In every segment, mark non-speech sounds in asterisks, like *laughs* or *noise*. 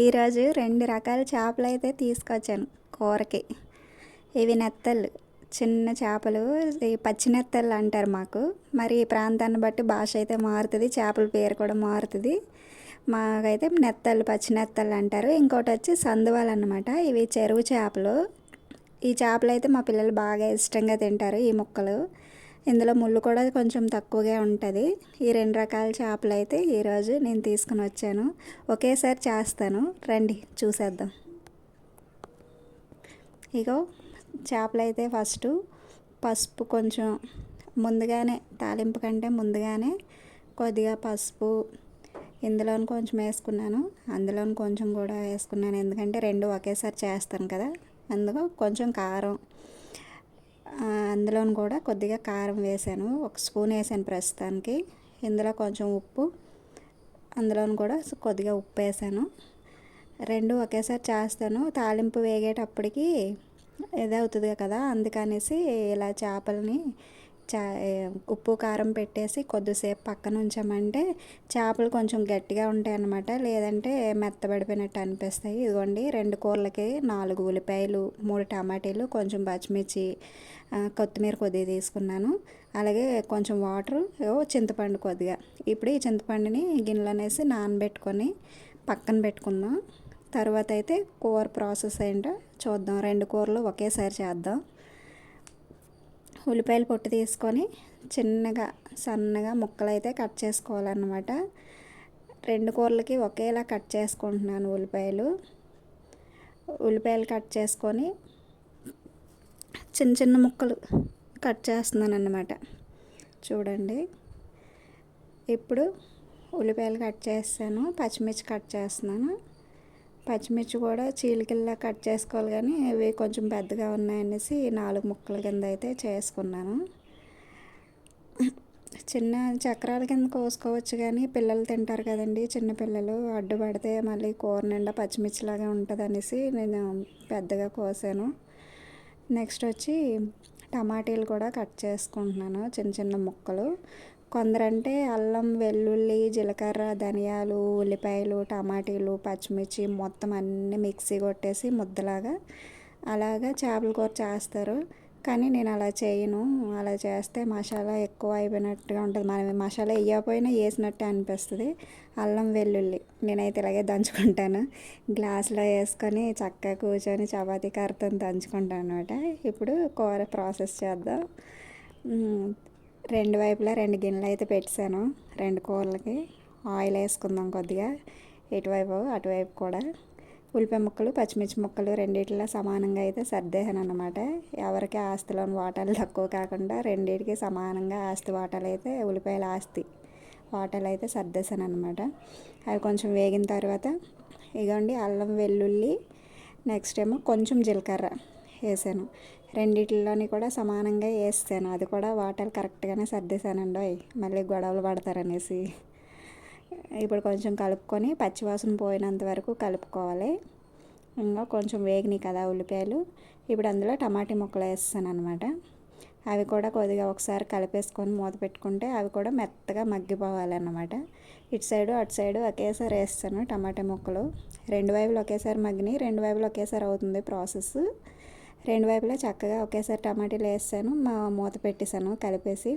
ఈరోజు రెండు రకాల చేపలు అయితే తీసుకొచ్చాను కూరకి. ఇవి నెత్తళ్ళు. చిన్న చేపలు ఈ పచ్చి నెత్తళ్ళు అంటారు మాకు. మరి ఈ ప్రాంతాన్ని బట్టి భాష అయితే మారుతుంది చేపల పేరు కూడా మారుతుంది. మాకైతే నెత్తళ్ళు పచ్చి నెత్తళ్ళు అంటారు. ఇంకోటి వచ్చి సందువాలు అనమాట ఇవి చెరువు చేపలు. ఈ చేపలు అయితే మా పిల్లలు బాగా ఇష్టంగా తింటారు ఈ ముక్కలు. ఇందులో ముళ్ళు కూడా కొంచెం తక్కువగా ఉంటుంది. ఈ రెండు రకాల చేపలు అయితే ఈరోజు నేను తీసుకుని వచ్చాను. ఒకేసారి చేస్తాను. రండి చూసేద్దాం. ఇగో చేపలు అయితే ఫస్ట్ పసుపు కొంచెం ముందుగానే తాలింపు కంటే ముందుగానే కొద్దిగా పసుపు ఇందులోని కొంచెం వేసుకున్నాను. అందులోని కొంచెం కూడా వేసుకున్నాను. ఎందుకంటే రెండు ఒకేసారి చేస్తాను కదా. అందుకు కొంచెం కారం అందులో కూడా కొద్దిగా కారం వేసాను. ఒక స్పూన్ వేసాను ప్రస్తుతానికి. ఇందులో కొంచెం ఉప్పు. అందులో కూడా కొద్దిగా ఉప్పు వేసాను. రెండు ఒకేసారి చేస్తాను. తాలింపు వేగేటప్పటికి ఇదవుతుంది కదా అందుకనేసి ఇలా చేపలని చా ఉప్పు కారం పెట్టేసి కొద్దిసేపు పక్కన ఉంచామంటే చేపలు కొంచెం గట్టిగా ఉంటాయి అన్నమాట. లేదంటే మెత్తబడిపోయినట్టు అనిపిస్తాయి. ఇదిగోండి రెండు కూరలకి నాలుగు ఉల్లిపాయలు మూడు టమాటీలు కొంచెం పచ్చిమిర్చి కొత్తిమీర కొద్దిగా తీసుకున్నాను. అలాగే కొంచెం వాటర్ చింతపండు కొద్దిగా. ఇప్పుడు ఈ చింతపండుని గిన్నెలోనేసి నానబెట్టుకొని పక్కన పెట్టుకుందాం. తర్వాత అయితే కూర ప్రాసెస్ ఏంటో చూద్దాం. రెండు కూరలు ఒకేసారి చేద్దాం. ఉల్లిపాయలు పొట్టు తీసుకొని చిన్నగా సన్నగా ముక్కలు అయితే కట్ చేసుకోవాలన్నమాట. రెండు కూరలకి ఒకేలా కట్ చేసుకుంటున్నాను ఉల్లిపాయలు. ఉల్లిపాయలు కట్ చేసుకొని చిన్న చిన్న ముక్కలు కట్ చేస్తున్నాను అన్నమాట చూడండి. ఇప్పుడు ఉల్లిపాయలు కట్ చేస్తాను పచ్చిమిర్చి కట్ చేస్తున్నాను. పచ్చిమిర్చి కూడా చీలికల్లా కట్ చేసుకోవాలి కానీ ఇవి కొంచెం పెద్దగా ఉన్నాయనేసి నాలుగు ముక్కల కింద అయితే చేసుకున్నాను. చిన్న చక్రాల కింద కోసుకోవచ్చు కానీ పిల్లలు తింటారు కదండి చిన్నపిల్లలు. అడ్డుపడితే మళ్ళీ కూర నిండా పచ్చిమిర్చిలాగా ఉంటుంది అనేసి నేను పెద్దగా కోసాను. నెక్స్ట్ వచ్చి టమాటీలు కూడా కట్ చేసుకుంటున్నాను చిన్న చిన్న ముక్కలు. కొందరంటే అల్లం వెల్లుల్లి జీలకర్ర ధనియాలు ఉల్లిపాయలు టమాటీలు పచ్చిమిర్చి మొత్తం అన్నీ మిక్సీ కొట్టేసి ముద్దలాగా అలాగా చేపల కూర చేస్తారు. కానీ నేను అలా చేయను. అలా చేస్తే మసాలా ఎక్కువ అయిపోయినట్టుగా ఉంటుంది. మనం మసాలా వేయకపోయినా వేసినట్టే అనిపిస్తుంది. అల్లం వెల్లుల్లి నేనైతే ఇలాగే దంచుకుంటాను. గ్లాస్లో వేసుకొని చక్కగా కూర్చొని చపాతీ కర్రతో దంచుకుంటాను అనమాట ఇప్పుడు కూర ప్రాసెస్ చేద్దాం. రెండు వైపులా రెండు గిన్నెలు అయితే పెట్టాను రెండు కూరలకి ఆయిల్ వేసుకుందాం కొద్దిగా. ఇటువైపు అటువైపు కూడా ఉల్లిపాయ ముక్కలు పచ్చిమిర్చి ముక్కలు రెండిట్లో సమానంగా అయితే సర్దేశాను అనమాట ఎవరికి ఆస్తిలోని వాటాలు తక్కువ కాకుండా రెండింటికి సమానంగా ఆస్తి వాటాలు అయితే ఉల్లిపాయల ఆస్తి వాటాలు అయితే సర్దేశాను అనమాట అవి కొంచెం వేగిన తర్వాత ఇగోండి అల్లం వెల్లుల్లి నెక్స్ట్ ఏమో కొంచెం జీలకర్ర వేసాను రెండిట్లోని కూడా సమానంగా వేస్తాను. అది కూడా వాటర్ కరెక్ట్గానే సర్దేశానండి. మళ్ళీ గొడవలు పడతారనేసి. ఇప్పుడు కొంచెం కలుపుకొని పచ్చివాసన పోయినంత వరకు కలుపుకోవాలి. ఇంకా కొంచెం వేగినాయి కదా ఉల్లిపాయలు. ఇప్పుడు అందులో టమాటీ ముక్కలు వేస్తాను అనమాట అవి కూడా కొద్దిగా ఒకసారి కలిపేసుకొని మూత పెట్టుకుంటే అవి కూడా మెత్తగా మగ్గిపోవాలన్నమాట. ఇటు సైడు అటు సైడు ఒకేసారి వేస్తాను టమాటా ముక్కలు. రెండు వైపులు ఒకేసారి మగ్గినాయి రెండు వైపులు ఒకేసారి అవుతుంది ప్రాసెస్ రెండు వైపులా చక్కగా ఒకేసారి టమాటాలు వేస్తాను మా మూత పెట్టేశాను కలిపేసి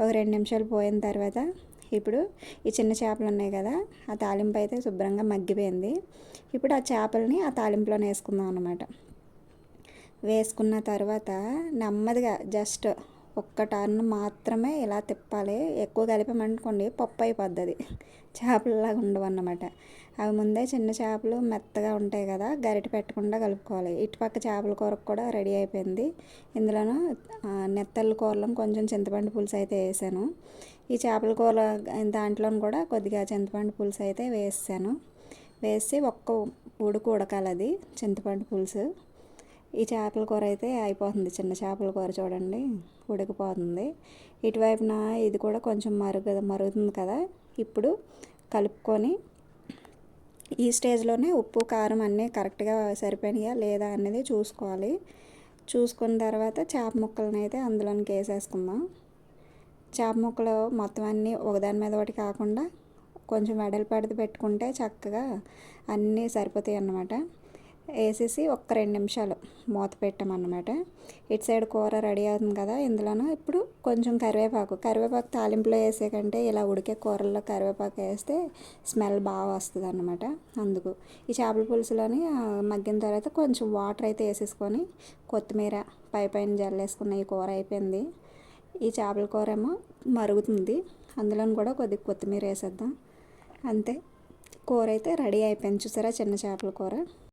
ఒక రెండు నిమిషాలు పోయిన తర్వాత ఇప్పుడు ఈ చిన్న చేపలు ఉన్నాయి కదా ఆ తాలింపు అయితే శుభ్రంగా మగ్గిపోయింది. ఇప్పుడు ఆ చేపలని ఆ తాలింపులోనే వేసుకుందాం అనమాట వేసుకున్న తర్వాత నెమ్మదిగా జస్ట్ ఒక్క టర్న్ మాత్రమే ఇలా తిప్పాలి. ఎక్కువ కలిపామనుకోండి పప్పు అయిపోద్ది *laughs* చేపలలాగా ఉండవు అన్నమాట అవి ముందే చిన్న చేపలు మెత్తగా ఉంటాయి కదా గరిట పెట్టకుండా కలుపుకోవాలి. ఇటుపక్క చేపల కూరకు కూడా రెడీ అయిపోయింది. ఇందులోనూ నెత్తళ్ళ కూరలో కొంచెం చింతపండు పులుసు అయితే వేసాను. ఈ చేపల కూర దాంట్లో కూడా కొద్దిగా చింతపండు పులుసు అయితే వేసాను. వేసి ఒక్క ఉడుకు ఉడకాలి అది చింతపండు పులుసు. ఈ చేపల కూర అయితే అయిపోతుంది. చిన్న చేపల కూర చూడండి ఉడికిపోతుంది. ఇటువైపున ఇది కూడా కొంచెం మరుగు మరుగుతుంది కదా. ఇప్పుడు కలుపుకొని ఈ స్టేజ్లోనే ఉప్పు కారం అన్నీ కరెక్ట్గా సరిపోయినాయా లేదా అనేది చూసుకోవాలి. చూసుకున్న తర్వాత చేప ముక్కలను అయితే అందులోనికి వేసేసుకుందాం. చేప ముక్కలు మొత్తం అన్నీ ఒకదాని మీద ఒకటి కాకుండా కొంచెం వెడల్పాడిది పెట్టుకుంటే చక్కగా అన్నీ సరిపోతాయి అన్నమాట. వేసేసి ఒక్క రెండు నిమిషాలు మూత పెట్టామన్నమాట. ఇటు సైడ్ కూర రెడీ అవుతుంది కదా ఇందులోనూ ఇప్పుడు కొంచెం కరివేపాకు. కరివేపాకు తాలింపులో వేసే కంటే ఇలా ఉడికే కూరల్లో కరివేపాకు వేస్తే స్మెల్ బాగా వస్తుంది అన్నమాట అందుకు. ఈ చేపల పులుసులోని మగ్గిన తర్వాత కొంచెం వాటర్ అయితే వేసేసుకొని కొత్తిమీర పై పైన జల్లేసుకున్న ఈ కూర అయిపోయింది. ఈ చేపల కూర ఏమో మరుగుతుంది. అందులో కూడా కొద్దిగా కొత్తిమీర వేసేద్దాం. అంతే. కూర అయితే రెడీ అయిపోయింది. చూసారా చిన్న చేపల కూర?